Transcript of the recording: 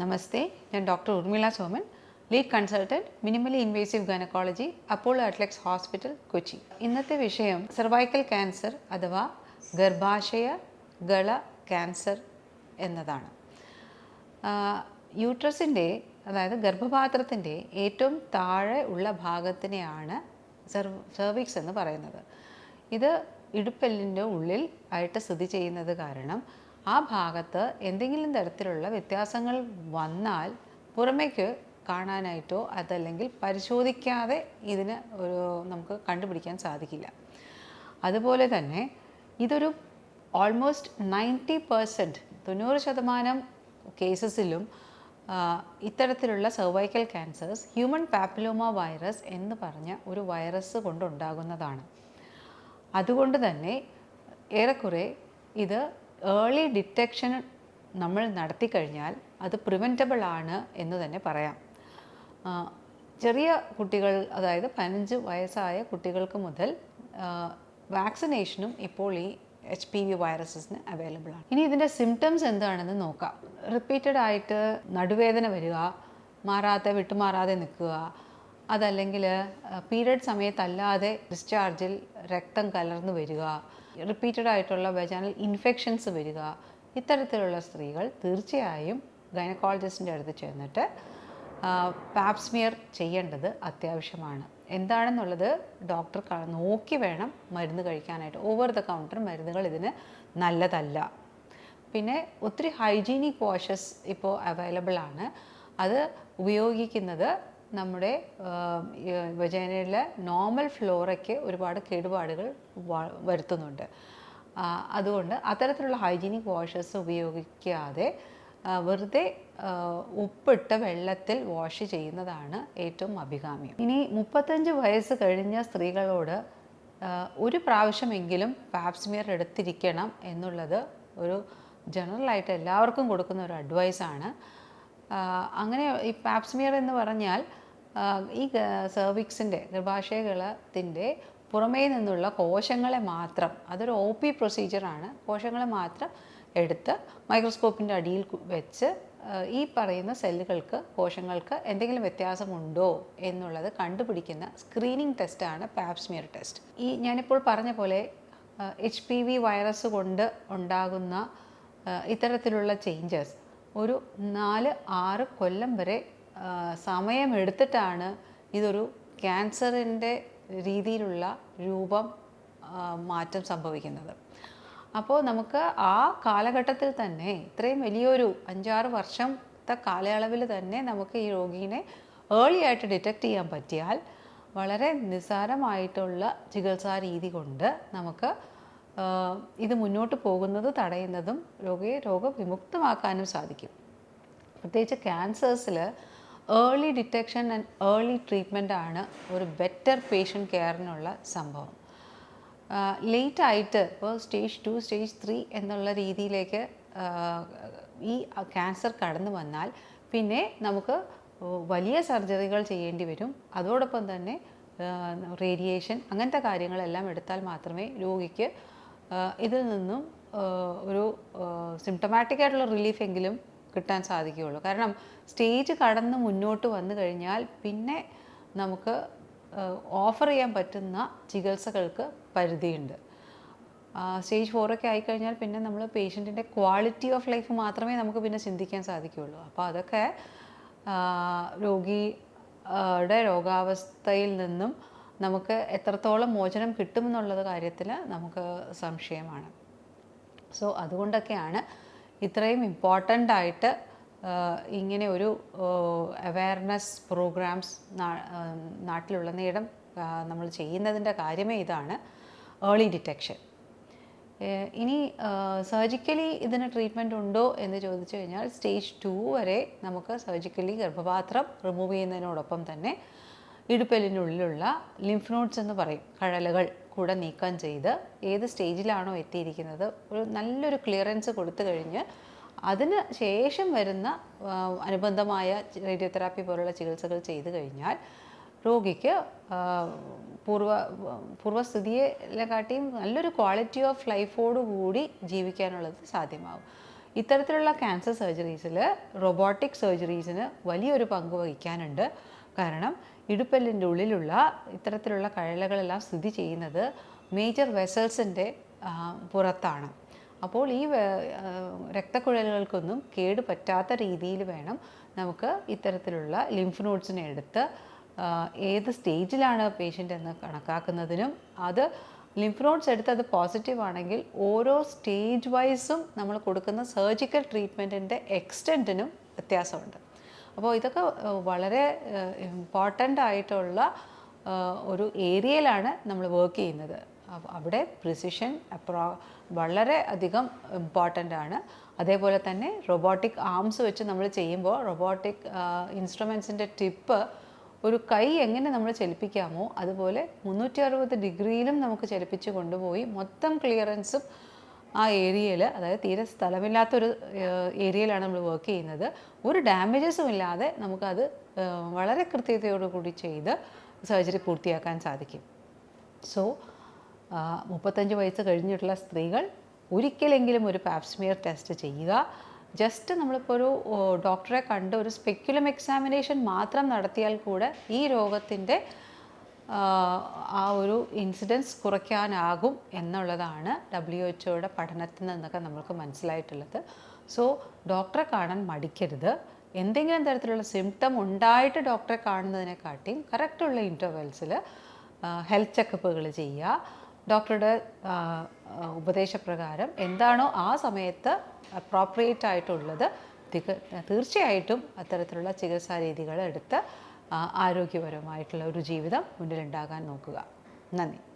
നമസ്തേ ഞാൻ doctor Urmila Soman lead consultant minimally invasive gynaecology Apollo Adlux hospital Kochi ഇന്നത്തെ വിഷയം cervical cancer അഥവാ ഗർഭാശയ ഗള ക്യാൻസർ എന്നതാണ്. യൂട്രസിന്റെ അതായത് ഗർഭപാത്രത്തിന്റെ ഏറ്റവും താഴെ ഉള്ള ഭാഗത്തിനെയാണ് സെർവ് സെർവിക്സ് എന്ന് പറയുന്നത്. ഇത് ഇടുപ്പെല്ലിന്റെ ഉള്ളിൽ ആയിട്ട് സ്ഥിതി ചെയ്യുന്നത് കാരണം ആ ഭാഗത്ത് എന്തെങ്കിലും തരത്തിലുള്ള വ്യത്യാസങ്ങൾ വന്നാൽ പുറമേക്ക് കാണാനായിട്ടോ അതല്ലെങ്കിൽ പരിശോധിക്കാതെ ഇതിന് ഒരു നമുക്ക് കണ്ടുപിടിക്കാൻ സാധിക്കില്ല. അതുപോലെ തന്നെ ഇതൊരു ഓൾമോസ്റ്റ് നയന്റി പെർസെന്റ് തൊണ്ണൂറ് ശതമാനം കേസസിലും ഇത്തരത്തിലുള്ള cervical cancers human papilloma virus എന്ന് പറഞ്ഞ ഒരു വൈറസ് കൊണ്ടുണ്ടാകുന്നതാണ്. അതുകൊണ്ട് തന്നെ ഏറെക്കുറെ ഇത് ഏർലി ഡിറ്റക്ഷൻ നമ്മൾ നടത്തി കഴിഞ്ഞാൽ അത് പ്രിവെന്റബിൾ ആണ് എന്ന് തന്നെ പറയാം. ചെറിയ കുട്ടികൾ അതായത് പതിനഞ്ച് വയസ്സായ കുട്ടികൾക്ക് മുതൽ വാക്സിനേഷനും ഇപ്പോൾ ഈ എച്ച് പി വി വൈറസസിന് അവൈലബിൾ ആണ്. ഇനി ഇതിന്റെ സിംറ്റംസ് എന്താണെന്ന് നോക്കാം. റിപ്പീറ്റഡ് ആയിട്ട് നടുവേദന വരിക മാറാത്ത വിട്ടുമാറാതെ നിൽക്കുക അതല്ലെങ്കിൽ പീരീഡ് സമയത്തല്ലാതെ ഡിസ്ചാർജിൽ രക്തം കലർന്നു വരിക റിപ്പീറ്റഡ് ആയിട്ടുള്ള വെജാനൽ ഇൻഫെക്ഷൻസ് വരിക ഇത്തരത്തിലുള്ള സ്ത്രീകൾ തീർച്ചയായും ഗൈനക്കോളജിസ്റ്റിന്റെ അടുത്ത് ചെന്നിട്ട് പാപ്സ്മിയർ ചെയ്യേണ്ടത് അത്യാവശ്യമാണ്. എന്താണെന്നുള്ളത് ഡോക്ടർ നോക്കി വേണം മരുന്ന് കഴിക്കാനായിട്ട്. ഓവർ ദ കൗണ്ടർ മരുന്നുകൾ ഇതിന് നല്ലതല്ല. പിന്നെ ഒത്തിരി ഹൈജീനിക് വാഷസ് ഇപ്പോൾ അവൈലബിൾ ആണ്. അത് ഉപയോഗിക്കുന്നത് നമ്മുടെ വജൈനയിലെ നോർമൽ ഫ്ലോറയ്ക്ക് ഒരുപാട് കേടുപാടുകൾ വരുത്തുന്നുണ്ട്. അതുകൊണ്ട് അത്തരത്തിലുള്ള ഹൈജീനിക് വാഷസ് ഉപയോഗിക്കാതെ വെറുതെ ഉപ്പിട്ട് വെള്ളത്തിൽ വാഷ് ചെയ്യുന്നതാണ് ഏറ്റവും അഭികാമ്യം. ഇനി മുപ്പത്തഞ്ച് വയസ്സ് കഴിഞ്ഞ സ്ത്രീകളോട് ഒരു പ്രാവശ്യമെങ്കിലും പാപ്സ്മിയർ എടുത്തിരിക്കണം എന്നുള്ളത് ഒരു ജനറലായിട്ട് എല്ലാവർക്കും കൊടുക്കുന്ന ഒരു അഡ്വൈസാണ് അങ്ങനെ ഈ പാപ്സ്മിയർ എന്ന് പറഞ്ഞാൽ ഈ സെർവിക്സിന്റെ ഗർഭാശയകളത്തിന്റെ പുറമേ നിന്നുള്ള കോശങ്ങളെ മാത്രം അതൊരു ഒ പി പ്രൊസീജിയറാണ് കോശങ്ങളെ മാത്രം എടുത്ത് മൈക്രോസ്കോപ്പിന്റെ അടിയിൽ വെച്ച് ഈ പറയുന്ന സെല്ലുകൾക്ക് കോശങ്ങൾക്ക് എന്തെങ്കിലും വ്യത്യാസമുണ്ടോ എന്നുള്ളത് കണ്ടുപിടിക്കുന്ന സ്ക്രീനിങ് ടെസ്റ്റാണ് പാപ്സ്മിയർ ടെസ്റ്റ് ഈ ഞാനിപ്പോൾ പറഞ്ഞ പോലെ എച്ച് പി വി വൈറസ് കൊണ്ട് ഉണ്ടാകുന്ന ഇത്തരത്തിലുള്ള ചേഞ്ചസ് ഒരു നാല് ആറ് കൊല്ലം വരെ സമയമെടുത്തിട്ടാണ് ഇതൊരു ക്യാൻസറിന്റെ രീതിയിലുള്ള രൂപം മാറ്റം സംഭവിക്കുന്നത്. അപ്പോൾ നമുക്ക് ആ കാലഘട്ടത്തിൽ തന്നെ ഇത്രയും വലിയൊരു അഞ്ചാറ് വർഷത്തെ കാലയളവിൽ തന്നെ നമുക്ക് ഈ രോഗീനെ ഏർലി ആയിട്ട് ഡിറ്റക്റ്റ് ചെയ്യാൻ പറ്റിയാൽ വളരെ നിസ്സാരമായിട്ടുള്ള ചികിത്സാ രീതി കൊണ്ട് നമുക്ക് ഇത് മുന്നോട്ട് പോകുന്നത് തടയുന്നതും രോഗിയെ രോഗവിമുക്തമാക്കാനും സാധിക്കും. പ്രത്യേകിച്ച് ക്യാൻസേഴ്സിൽ early detection and early treatment ആണ് ഒരു ബെറ്റർ പേഷ്യന്റ് കെയറിനുള്ള സംഭവം. ലേറ്റ് ആയിട്ട് ഇപ്പോൾ സ്റ്റേജ് ടു സ്റ്റേജ് ത്രീ എന്നുള്ള രീതിയിലേക്ക് ഈ ക്യാൻസർ കടന്നു വന്നാൽ പിന്നെ നമുക്ക് വലിയ സർജറികൾ ചെയ്യേണ്ടി വരും. അതോടൊപ്പം തന്നെ റേഡിയേഷൻ അങ്ങനത്തെ കാര്യങ്ങളെല്ലാം എടുത്താൽ മാത്രമേ രോഗിക്ക് ഇതിൽ നിന്നും ഒരു സിംറ്റമാറ്റിക് ആയിട്ടുള്ള റിലീഫ് എങ്കിലും കിട്ടാൻ സാധിക്കുകയുള്ളൂ. കാരണം സ്റ്റേജ് കടന്ന് മുന്നോട്ട് വന്നു കഴിഞ്ഞാൽ പിന്നെ നമുക്ക് ഓഫർ ചെയ്യാൻ പറ്റുന്ന ചികിത്സകൾക്ക് പരിധിയുണ്ട്. സ്റ്റേജ് ഫോറൊക്കെ ആയിക്കഴിഞ്ഞാൽ പിന്നെ നമ്മൾ പേഷ്യന്റിന്റെ ക്വാളിറ്റി ഓഫ് ലൈഫ് മാത്രമേ നമുക്ക് പിന്നെ ചിന്തിക്കാൻ സാധിക്കുകയുള്ളൂ. അപ്പോൾ അതൊക്കെ രോഗിയുടെ രോഗാവസ്ഥയിൽ നിന്നും നമുക്ക് എത്രത്തോളം മോചനം കിട്ടുമെന്നുള്ളത് കാര്യത്തിൽ നമുക്ക് സംശയമാണ്. സോ അതുകൊണ്ടൊക്കെയാണ് ഇത്രയും ഇമ്പോർട്ടന്റ് ആയിട്ട് ഇങ്ങനെ ഒരു അവയർനെസ് പ്രോഗ്രാംസ് നാട്ടിലുള്ളനേടം നമ്മൾ ചെയ്യുന്നതിന്റെ കാര്യമേ ഇതാണ്. ഏർലി ഡിറ്റക്ഷൻ ഇനി സർജിക്കലി ഇതിന് ട്രീറ്റ്മെന്റ് ഉണ്ടോ എന്ന് ചോദിച്ചു കഴിഞ്ഞാൽ സ്റ്റേജ് ടു വരെ നമുക്ക് സർജിക്കലി ഗർഭപാത്രം റിമൂവ് ചെയ്യുന്നതിനോടൊപ്പം തന്നെ ഇടുപ്പെല്ലിനുള്ളിലുള്ള ലിംഫ് നോഡ്സ് എന്ന് പറയും. കഴലുകൾ കൂടെ നീക്കം ചെയ്ത് ഏത് സ്റ്റേജിലാണോ എത്തിയിരിക്കുന്നത് ഒരു നല്ലൊരു ക്ലിയറൻസ് കൊടുത്തു കഴിഞ്ഞ് അതിന് ശേഷം വരുന്ന അനുബന്ധമായ റേഡിയോതെറാപ്പി പോലുള്ള ചികിത്സകൾ ചെയ്തു കഴിഞ്ഞാൽ രോഗിക്ക് പൂർവ പൂർവസ്ഥിതിയെക്കാട്ടിയും നല്ലൊരു ക്വാളിറ്റി ഓഫ് ലൈഫോടുകൂടി ജീവിക്കാനുള്ളത് സാധ്യമാകും. ഇത്തരത്തിലുള്ള ക്യാൻസർ സർജറീസിൽ റൊബോട്ടിക് സർജറീസിന് വലിയൊരു പങ്ക് വഹിക്കാനുണ്ട്. കാരണം ഇടുപ്പല്ലിന്റെ ഉള്ളിലുള്ള ഇത്തരത്തിലുള്ള കഴലകളെല്ലാം സ്ഥിതി ചെയ്യുന്നത് മേജർ വെസൽസിന്റെ പുറത്താണ്. അപ്പോൾ ഈ രക്തക്കുഴലുകൾക്കൊന്നും കേട് പറ്റാത്ത രീതിയിൽ വേണം നമുക്ക് ഇത്തരത്തിലുള്ള ലിംഫ് നോട്ട്സിനെ എടുത്ത് ഏത് സ്റ്റേജിലാണ് പേഷ്യന്റ് എന്ന് കണക്കാക്കുന്നതിനും അത് ലിംഫ് നോട്ട്സ് എടുത്ത് അത് പോസിറ്റീവ് ആണെങ്കിൽ ഓരോ സ്റ്റേജ് വൈസും നമ്മൾ കൊടുക്കുന്ന സർജിക്കൽ ട്രീറ്റ്മെന്റിന്റെ എക്സ്റ്റെന്റിനും വ്യത്യാസമുണ്ട്. അപ്പോൾ ഇതൊക്കെ വളരെ ഇമ്പോർട്ടന്റ് ആയിട്ടുള്ള ഒരു ഏരിയയിലാണ് നമ്മൾ വർക്ക് ചെയ്യുന്നത്. അവിടെ പ്രിസിഷൻ അപ്രോ വളരെ അധികം ഇമ്പോർട്ടന്റ് ആണ്. അതേപോലെ തന്നെ റൊബോട്ടിക് ആംസ് വെച്ച് നമ്മൾ ചെയ്യുമ്പോൾ റൊബോട്ടിക് ഇൻസ്ട്രുമെൻസിന്റെ ടിപ്പ് ഒരു കൈ എങ്ങനെ നമ്മൾ ചലിപ്പിക്കാമോ അതുപോലെ മുന്നൂറ്റി അറുപത് ഡിഗ്രിയിലും നമുക്ക് ചലിപ്പിച്ച് കൊണ്ടുപോയി മൊത്തം ക്ലിയറൻസും ആ ഏരിയയിൽ അതായത് തീരെ സ്ഥലമില്ലാത്തൊരു ഏരിയയിലാണ് നമ്മൾ വർക്ക് ചെയ്യുന്നത്. ഒരു ഡാമേജസും ഇല്ലാതെ നമുക്കത് വളരെ കൃത്യതയോടുകൂടി ചെയ്ത് സർജറി പൂർത്തിയാക്കാൻ സാധിക്കും. സോ മുപ്പത്തഞ്ച് വയസ്സ് കഴിഞ്ഞിട്ടുള്ള സ്ത്രീകൾ ഒരിക്കലെങ്കിലും ഒരു പാപ്സ്മിയർ ടെസ്റ്റ് ചെയ്യുക. ജസ്റ്റ് നമ്മളിപ്പോൾ ഒരു ഡോക്ടറെ കണ്ട് ഒരു സ്പെക്യുലം എക്സാമിനേഷൻ മാത്രം നടത്തിയാൽ കൂടെ ഈ രോഗത്തിന്റെ ആ ഒരു ഇൻസിഡൻസ് കുറയ്ക്കാനാകും എന്നുള്ളതാണ് ഡബ്ല്യു എച്ച് പഠനത്തിൽ നിന്നൊക്കെ നമ്മൾക്ക് മനസ്സിലായിട്ടുള്ളത്. സോ ഡോക്ടറെ കാണാൻ മടിക്കരുത്. എന്തെങ്കിലും തരത്തിലുള്ള സിംറ്റം ഉണ്ടായിട്ട് ഡോക്ടറെ കാണുന്നതിനെക്കാട്ടിയും കറക്റ്റുള്ള ഇന്റർവെൽസിൽ ഹെൽത്ത് ചെക്കപ്പുകൾ ചെയ്യുക. ഡോക്ടറുടെ ഉപദേശപ്രകാരം എന്താണോ ആ സമയത്ത് അപ്രോപ്രിയേറ്റ് ആയിട്ടുള്ളത് തീർച്ചയായിട്ടും അത്തരത്തിലുള്ള ചികിത്സാ രീതികൾ എടുത്ത് ആരോഗ്യപരമായിട്ടുള്ള ഒരു ജീവിതം മുന്നിലുണ്ടാകാൻ നോക്കുക. നന്ദി.